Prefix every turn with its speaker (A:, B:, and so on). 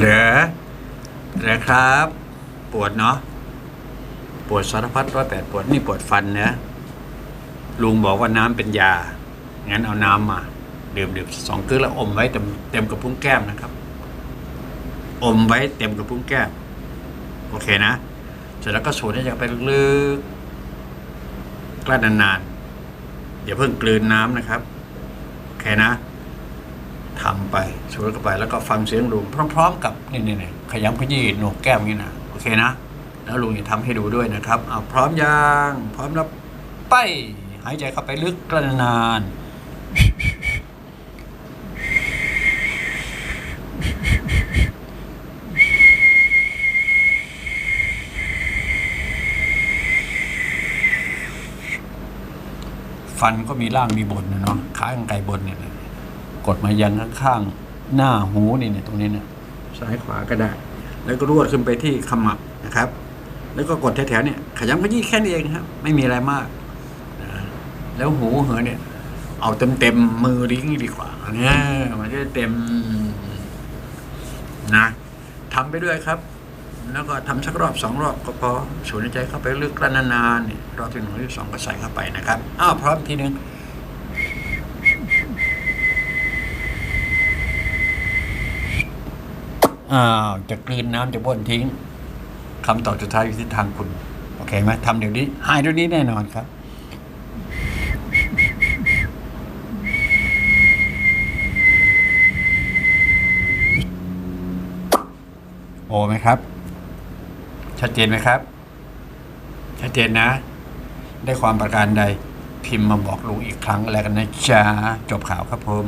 A: เหรอเหรอครับ ปวดเนาะปวดสารพัดร้อยแปดปวดนี่ปวดฟันนะลุงบอกว่าน้ำเป็นยา งั้นเอาน้ำมา ดื่มดื่มสองกึ๊กแล้วอมไว้เต็มเต็มกระพุ้งแก้มนะครับ อมไว้เต็มกระพุ้งแก้ม โอเคนะ เสร็จแล้วก็สูดให้ใจไปลึกๆกลั้นนานๆอย่าเพิ่งกลืนน้ำนะครับ โอเคนะ ทำไปสูดเข้าไปแล้วก็ฟังเสียงลุงพร้อม ๆ กับนี่นี่นขยำขยี้หนวกแก้มนี่นะโอเคนะ แล้วลุงจะทำให้ดูด้วยนะครับเอาพร้อมยังพร้อมแล้วไป หายใจเข้าไปลึกกลั้นานฟันก็มีล่างมีบนเนาะขาข้างไกลบนเนี่ย กดมายันข้างๆหน้าหูนี่เนี่ยตรงนี้เนี่ยซ้ายขวาก็ได้ แล้วก็รวดขึ้นไปที่ขมับนะครับ แล้วก็กดแถวๆเนี่ยขยำขยี้แค่นี้เองครับ ไม่มีอะไรมากนะแล้วหูเหอเนี่ย เอาเต็มเต็มๆมือดิ้งดีกว่าเนี่ยมันจะเต็มนะทำไปด้วยครับ แล้วก็ทำสักรอบสองรอบก็พอสูดใจเข้าไปลึกกลั้นนานๆเนี่ยรอบที่หนึ่งรอบที่สองก็ใส่เข้าไปนะครับอ้าวพร้อมทีหนึ่ง อ้าจะกลืนน้ำจะบ้วนทิ้งคำตอบสุดท้ายอยู่ที่ทางคุณ โอเคไหมทำเดี๋ยวนี้ หายเดี๋ยวนี้แน่นอนครับ โอไหมครับ ชัดเจนไหมครับ ชัดเจนนะ ได้ความประการใด พิมพ์มาบอกลุงอีกครั้งแล้วกันนะจ๊ะจบข่าวครับผม